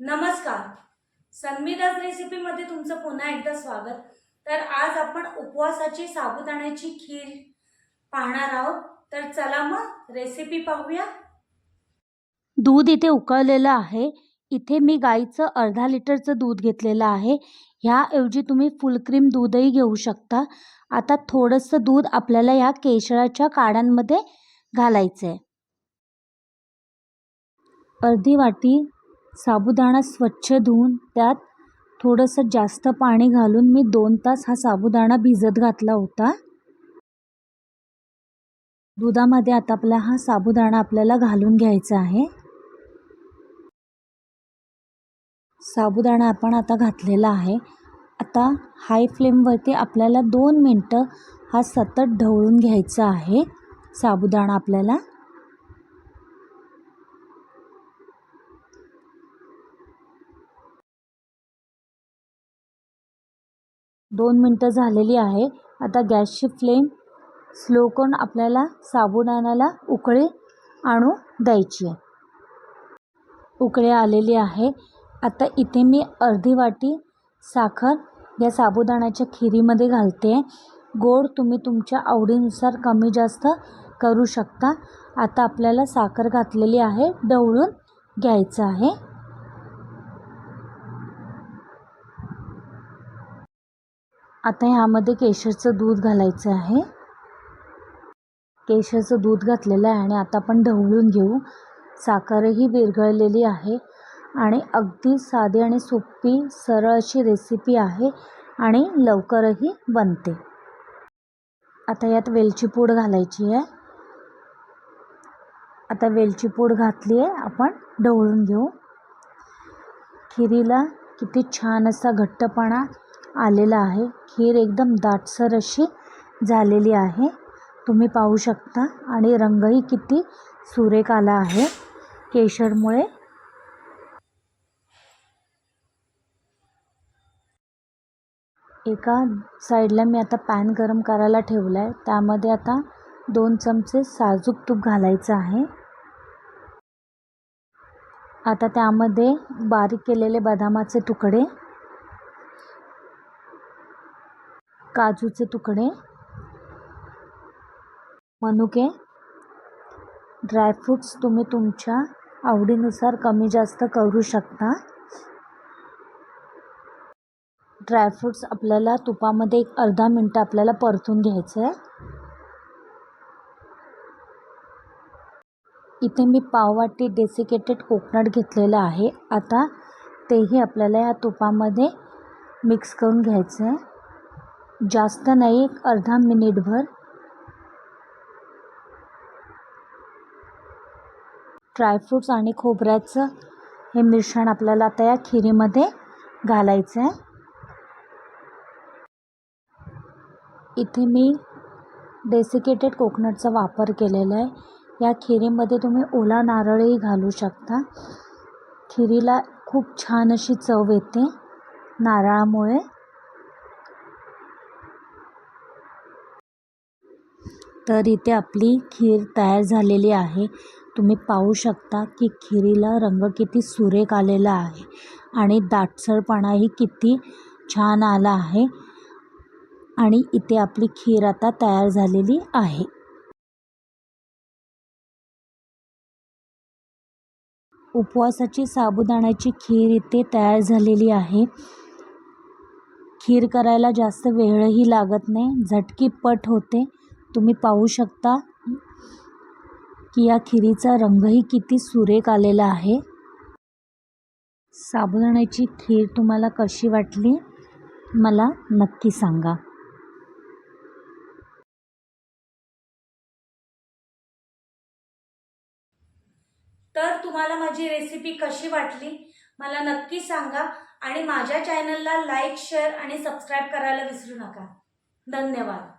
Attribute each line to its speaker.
Speaker 1: नमस्कार. सन्मीदास रेसिपीमध्ये तुमचं पुन्हा एकदा स्वागत. तर आज आपण उपवासाची साबुदाण्याची खीर पाहणार आहोत. तर चला मग रेसिपी पाहूया.
Speaker 2: दूध इथे उकळलेलं आहे. इथे मी गाईचं अर्धा लिटरचं दूध घेतलेलं आहे. ह्याऐवजी तुम्ही फुल क्रीम दूधही घेऊ शकता. आता थोडंसं दूध आपल्याला या केशराच्या काड्यांमध्ये घालायचं आहे अर्धी वाटी साबुदाणा स्वच्छ धुवून त्यात थोडंसं जास्त पाणी घालून मी दोन तास हा साबुदाणा भिजत घातला होता. दुधामध्ये आता आपला हा साबुदाणा आपल्याला घालून घ्यायचा आहे. साबुदाणा आपण आता घातलेला आहे. आता हाय फ्लेमवरती आपल्याला दोन मिनटं हा सतत ढवळून घ्यायचा आहे. साबुदाणा आपल्याला दोन मिनटं झालेली आहे. आता गॅसची फ्लेम स्लो करून आपल्याला साबुदाण्याला उकळी आणू द्यायची आहे. उकळी आलेली आहे. आता इथे मी अर्धी वाटी साखर या साबुदाण्याच्या खिरीमध्ये घालते. गोड तुम्ही तुमच्या आवडीनुसार कमी जास्त करू शकता. आता आपल्याला साखर घातलेली आहे ढवळून घ्यायचं आहे. आता ह्यामध्ये केशरचं दूध घालायचं आहे. केशरचं दूध घातलेलं आहे आणि आता आपण ढवळून घेऊ. साखरही विरघळलेली आहे. आणि अगदी साधी आणि सोपी सरळ अशी रेसिपी आहे आणि लवकरही बनते. आता यात वेलची पूड घालायची आहे. आता वेलची पूड घातली आहे आपण ढवळून घेऊ. खिरीला किती छान असा घट्टपणा आलेला आहे. खीर एकदम दाटसर अशी झालेली आहे. तुम्ही पाहू शकता आणि रंगही किती सुरेख आला आहे. केशरमुळे एका साईडला मी आता पॅन गरम करायला ठेवला आहे त्यामध्ये आता दोन चमचे साजूक तूप घालायचं आहे. आता त्यामध्ये बारीक केलेले बदामाचे तुकडे काजूचे तुकडे मनुके ड्रायफ्रूट्स तुम्ही तुमच्या आवडीनुसार कमी जास्त करू शकता. ड्रायफ्रूट्स आपल्याला तुपामध्ये एक अर्धा मिनटं आपल्याला परतून घ्यायचं आहे. इथे मी पाववाटी डेसिकेटेड कोकोनट घेतलेलं आहे. आता तेही आपल्याला या तुपामध्ये मिक्स करून घ्यायचं आहे. जास्त नाही एक अर्धा मिनिटभर. ड्रायफ्रूट्स आणि खोबऱ्याचं हे मिश्रण आपल्याला आता या खिरीमध्ये घालायचं आहे. इथे मी डेसिकेटेड कोकोनटचा वापर केलेला आहे. या खिरीमध्ये तुम्ही ओला नारळही घालू शकता. खिरीला खूप छान अशी चव येते नारळामुळे. तर इथे आपली खीर तयार झालेली आहे. तुम्ही पाहू शकता की खिरीला रंग किती सुरेख आलेला आहे आणि दाटसरपणाही किती छान आला आहे. आणि इथे आपली खीर आता तयार झालेली आहे. उपवासाची साबुदाण्याची खीर इथे तयार झालेली आहे. खीर करायला जास्त वेळही लागत नाही. झटकीपट होते. तुम्ही पाहू शकता की या खिरीचा रंगही किती सुरेख आलेला आहे. साबुदाण्याची खीर तुम्हाला कशी वाटली? मला नक्की सांगा.
Speaker 1: तुम्हाला माझी रेसिपी कशी वाटली मला नक्की सांगा. आणि माझ्या चॅनलला लाईक शेअर आणि सबस्क्राईब करायला विसरू नका. धन्यवाद.